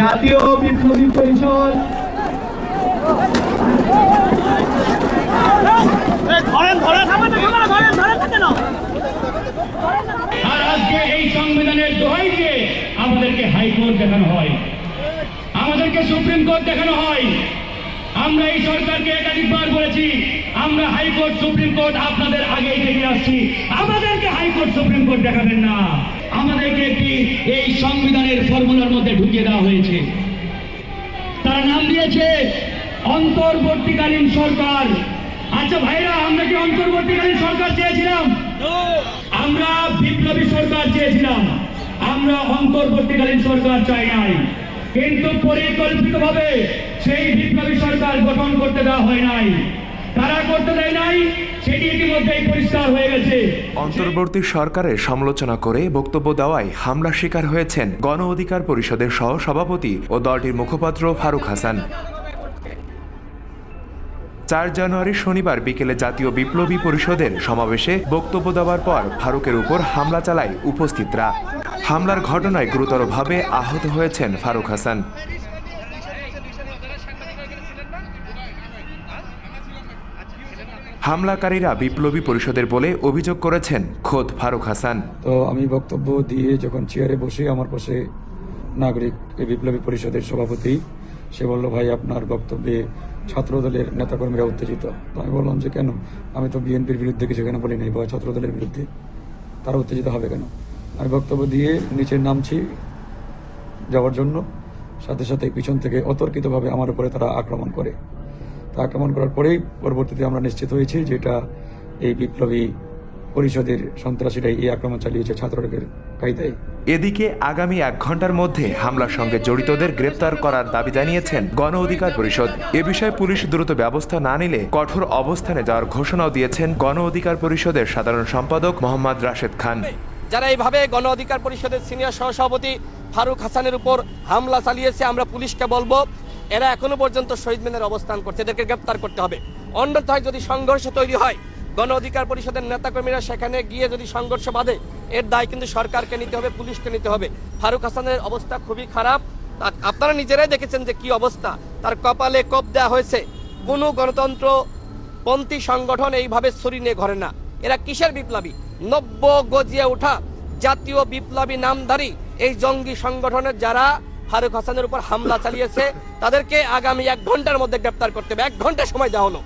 জাতীয় বিপ্লবী পরিষদ। ধরেন ধরেন ধরেন। ধরেন কেন আর আজকে এই সংবিধানের দোহাই দিয়ে আমাদেরকে হাইকোর্ট দেখানো হয়। আমাদেরকে সুপ্রিম কোর্ট দেখানো হয়। আমরা এই সরকারকে একাধিকবার বলেছি, আমরা হাইকোর্ট, সুপ্রিম কোর্ট আপনাদের আগেই দেখে আসছি। আমাদেরকে হাইকোর্ট, সুপ্রিম কোর্ট দেখাবেন না। আমাদেরকে একটি এই সংবিধানের ফর্মুলার মধ্যে ঢুকিয়ে দেওয়া হয়েছে। তার নাম দিয়েছে, অন্তর্বর্তীকালীন সরকার। আচ্ছা ভাইরা, আমরা কি অন্তর্বর্তীকালীন সরকার চেয়েছিলাম? আমরা বিপ্লবী সরকার চেয়েছিলাম। আমরা অন্তর্বর্তীকালীন সরকার চাই নাই। কিন্তু পরিকল্পিতভাবে সেই বিপ্লবী সরকার গঠন করতে দেওয়া হয় নাই। তারা করতে দেয় নাই অন্তর্বর্তী সরকারের সমালোচনা করে বক্তব্য দেওয়ায় হামলা শিকার হয়েছেন গণ অধিকার পরিষদের সহ সভাপতি ও দলটির মুখপাত্র ফারুক হাসান। চার জানুয়ারি শনিবার বিকেলে জাতীয় বিপ্লবী পরিষদের সমাবেশে বক্তব্য দেওয়ার পর ফারুকের উপর হামলা চালায় উপস্থিতরা। হামলার ঘটনায় গুরুতরভাবে আহত হয়েছেন ফারুক হাসান। হামলাকারীরা বিপ্লবী পরিষদের বলে অভিযোগ করেছেন খোদ ফারুক হাসান। তো আমি বক্তব্য দিয়ে যখন চেয়ারে বসে আমার পাশে নাগরিক বিপ্লবী পরিষদের সভাপতি, সে বলল, ভাই, আপনার বক্তব্যে ছাত্রদলের নেতাকর্মীরা উত্তেজিত। তো আমি বললাম যে, কেন? আমি তো বিএনপির বিরুদ্ধে কিছু কেন বলি নাই বা ছাত্রদলের বিরুদ্ধে? তারা উত্তেজিত হবে কেন? আমি বক্তব্য দিয়ে নিচে নামছি যাওয়ার জন্য। সাথে সাথে পিছন থেকে অতর্কিতভাবে আমার উপরে তারা আক্রমণ করে। তা আক্রমণ করার পরেই পরবর্তীতে আমরা নিশ্চিত হয়েছি যে এটা এই বিপ্লবী পরিষদের সন্ত্রাসীরাই এই আক্রমণ চালিয়েছে ছাত্রলীগের কায়দায়। এদিকে আগামী এক ঘণ্টার মধ্যে হামলার সঙ্গে জড়িতদের গ্রেপ্তার করার দাবি জানিয়েছেন গণ অধিকার পরিষদ। এ বিষয়ে পুলিশ দ্রুত ব্যবস্থা না নিলে কঠোর অবস্থানে যাওয়ার ঘোষণাও দিয়েছেন গণ অধিকার পরিষদের সাধারণ সম্পাদক মোহাম্মদ রাশেদ খান। যারা এইভাবে গণ অধিকার পরিষদের সিনিয়র সহসভাপতি ফারুক হাসানের উপর হামলা চালিয়েছে, আমরা পুলিশকে বলব, এরা এখনও পর্যন্ত শহীদ মিনারে অবস্থান করছে, এদেরকে গ্রেপ্তার করতে হবে। অন্যথায় যদি সংঘর্ষ তৈরি হয়, গণ অধিকার পরিষদের নেতাকর্মীরা সেখানে গিয়ে যদি সংঘর্ষ বাঁধে, এর দায় কিন্তু সরকারকে নিতে হবে, পুলিশকে নিতে হবে। ফারুক হাসানের অবস্থা খুবই খারাপ। আপনারা নিজেরাই দেখেছেন যে কি অবস্থা। তার কপালে কোপ দেওয়া হয়েছে। কোনো গণতন্ত্র পন্থী সংগঠন এইভাবে ছড়ি নিয়ে ঘরে না। এরা কিসের বিপ্লবী? নব্য গজিয়ে ওঠা জাতীয় বিপ্লবী নামধারী এই জঙ্গি সংগঠনের যারা ফারুক হাসানের উপর হামলা চালিয়েছে, তাদেরকে আগামী এক ঘণ্টার মধ্যে গ্রেপ্তার করতে হবে। এক ঘণ্টা সময় দেওয়া হলো।